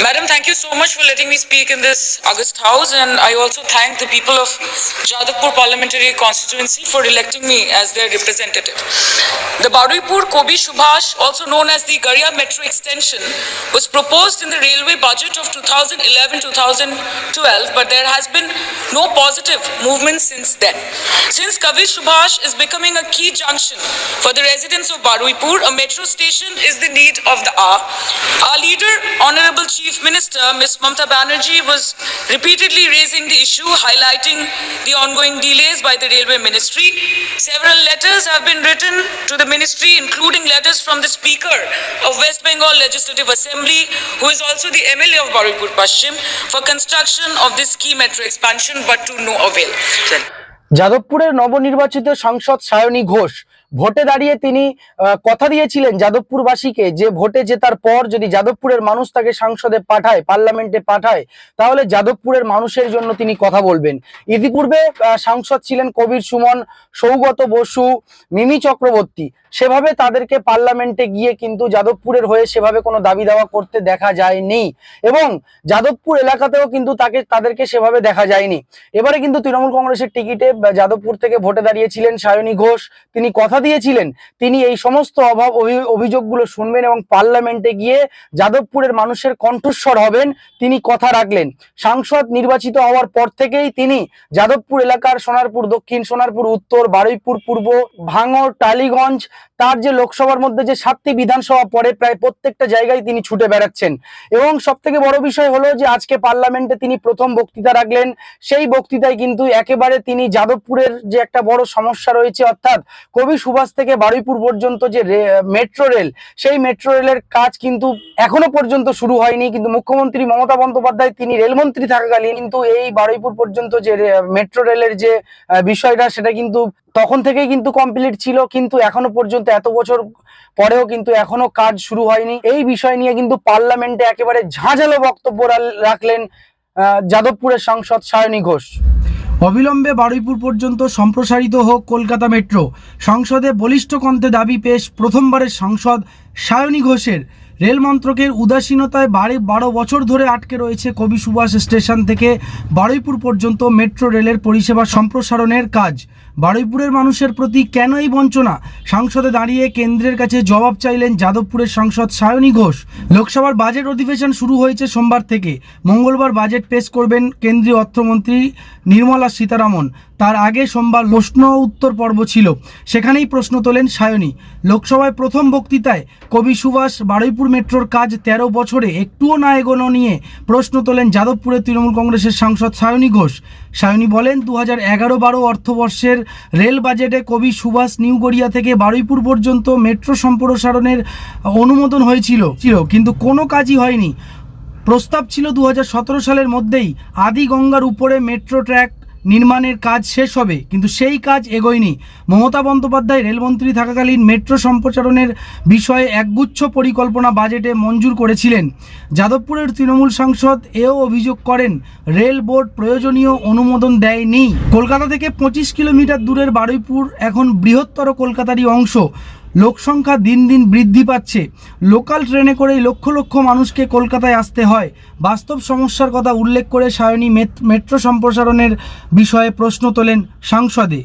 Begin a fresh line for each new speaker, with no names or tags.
Madam, thank you so much for letting me speak in this August House, and I also thank the people of Jadavpur Parliamentary Constituency for electing me as their representative. The Baruipur Kobi Subhash, also known as the Garia Metro Extension, was proposed in the railway budget of 2011-2012, but there has been no positive movement since then. Since Kavi Subhash is becoming a key junction for the residents of Baruipur, a metro station is the need of the hour. Our leader, Honorable Chief Minister Ms. Mamta Banerjee, was repeatedly raising the issue, highlighting the ongoing delays by the Railway Ministry. Several letters have been written to the ministry, including letters from the Speaker of West Bengal Legislative Assembly, who is also the MLA of Baruipur Pashchim, for construction of this key metro expansion, but to no avail.
যাদবপুরের নবনির্বাচিত সাংসদ সায়নী ঘোষ ভোটে দাঁড়িয়ে তিনি কথা দিয়েছিলেন যাদবপুরবাসীকে যে ভোটে জেতার পর যদি যাদবপুরের মানুষ তাকে সংসদে পাঠায়, পার্লামেন্টে পাঠায়, তাহলে যাদবপুরের মানুষের জন্য তিনি কথা বলবেন। ইতিপূর্বে সাংসদ ছিলেন কবির সুমন, সৌগত বসু, মিমি চক্রবর্তী। সেভাবে তাদেরকে পার্লামেন্টে গিয়ে কিন্তু যাদবপুরের হয়ে সেভাবে কোনো দাবি দাওয়া করতে দেখা যায়নি। এবং যাদবপুর এলাকাতেও কিন্তু তাকে, তাদেরকে সেভাবে দেখা যায়নি। এবারে কিন্তু তৃণমূল কংগ্রেসের টিকিটে যাদবপুর থেকে ভোটে দাঁড়িয়েছিলেন সায়নী ঘোষ। তিনি কথা দিয়েছিলেন। তিনি এই সমস্ত অভাব অভিযোগগুলো শুনবেন এবং পার্লামেন্টে গিয়ে যাদবপুরের মানুষের কণ্ঠস্বর হবেন তিনি কথা রাখলেন। সাংসদ নির্বাচিত হওয়ার পর থেকেই তিনি যাদবপুর এলাকার সোনারপুর, দক্ষিণ সোনারপুর, উত্তর, বারুইপুর, পূর্ব ভাঙর টালিগঞ্জ, তার যে লোকসভার মধ্যে যে সাতটি বিধানসভা পড়ে, প্রায় প্রত্যেকটা জায়গায় তিনি ছুটে বেড়াচ্ছেন। এবং সব থেকে বড় বিষয় হলো যে আজকে পার্লামেন্টে তিনি প্রথম বক্তৃতা রাখলেন। সেই বক্তৃতায় কিন্তু একেবারে তিনি যাদবপুরের যে একটা বড় সমস্যা রয়েছে, অর্থাৎ কবি সুভাষ থেকে বারুইপুর পর্যন্ত যে মেট্রো রেল, সেই মেট্রো রেলের কাজ কিন্তু এখনও পর্যন্ত শুরু হয়নি। কিন্তু মুখ্যমন্ত্রী মমতা বন্দ্যোপাধ্যায়, তিনি রেলমন্ত্রী থাকাকালীন কিন্তু এই বারুইপুর পর্যন্ত যে মেট্রো রেলের যে বিষয়টা, সেটা কিন্তু তখন থেকেই কিন্তু কমপ্লিট ছিল। কিন্তু এখনও পর্যন্ত এত বছর পরেও কিন্তু এখনও কাজ শুরু হয়নি। এই বিষয় নিয়ে কিন্তু পার্লামেন্টে একেবারে ঝাঁঝালো বক্তব্য রাখলেন যাদবপুরের সাংসদ সায়নী ঘোষ। অবিলম্বে বারুইপুর পর্যন্ত সম্প্রসারিত হোক কলকাতা মেট্রো। সংসদে বলিষ্ঠ কণ্ঠে দাবি পেশ প্রথমবারের সাংসদ সায়নী ঘোষের। রেল মন্ত্রকের উদাসীনতায় বারে বারো বছর ধরে আটকে রয়েছে কবি সুভাষ স্টেশন থেকে বারুইপুর পর্যন্ত মেট্রো রেলের পরিষেবা সম্প্রসারণের কাজ। বারুইপুরের মানুষের প্রতি কেন এই বঞ্চনা? সংসদে দাঁড়িয়ে কেন্দ্রের কাছে জবাব চাইলেন যাদবপুরের সাংসদ সায়নী ঘোষ। লোকসভার বাজেট অধিবেশন শুরু হয়েছে সোমবার থেকে। মঙ্গলবার বাজেট পেশ করবেন কেন্দ্রীয় অর্থমন্ত্রী নির্মলা সীতারামন। তার আগে সোমবার প্রশ্ন উত্তর পর্ব ছিল। সেখানেই প্রশ্ন তোলেন সায়নী। লোকসভায় প্রথম বক্তৃতায় কবি সুভাষ বারুইপুর মেট্রোর কাজ তেরো বছরে একটুও না এগোনো নিয়ে প্রশ্ন তোলেন যাদবপুরের তৃণমূল কংগ্রেসের সাংসদ সায়নী ঘোষ। সায়নী বলেন দু হাজার এগারো বারো অর্থবর্ষের রেল বাজেটে কবি সুভাষ নিউ গড়িয়া থেকে বারুইপুর পর্যন্ত মেট্রো সম্প্রসারণের অনুমোদন হয়েছিল, ছিল, কিন্তু কোনো কাজই হয়নি। প্রস্তাব ছিল দু হাজার সতেরো সালের মধ্যেই আদি গঙ্গার উপরে মেট্রো ট্র্যাক নির্মাণের কাজ শেষ হবে, কিন্তু সেই কাজ এগোয়নি। মমতা বন্দ্যোপাধ্যায় রেলমন্ত্রী থাকাকালীন মেট্রো সম্প্রচারণের বিষয়ে একগুচ্ছ পরিকল্পনা বাজেটে মঞ্জুর করেছিলেন। যাদবপুরের তৃণমূল সাংসদ এও অভিযোগ করেন, রেল বোর্ড প্রয়োজনীয় অনুমোদন দেয়নি। কলকাতা থেকে পঁচিশ কিলোমিটার দূরের বারুইপুর এখন বৃহত্তর কলকাতারই অংশ। লোকসংখ্যা দিন দিন বৃদ্ধি পাচ্ছে। লোকাল ট্রেনে করেই লক্ষ লক্ষ মানুষকে কলকাতায় আসতে হয়। বাস্তব সমস্যার কথা উল্লেখ করে সায়নী মেট- মেট্রো সম্প্রসারণের বিষয়ে প্রশ্ন তোলেন সাংসদে।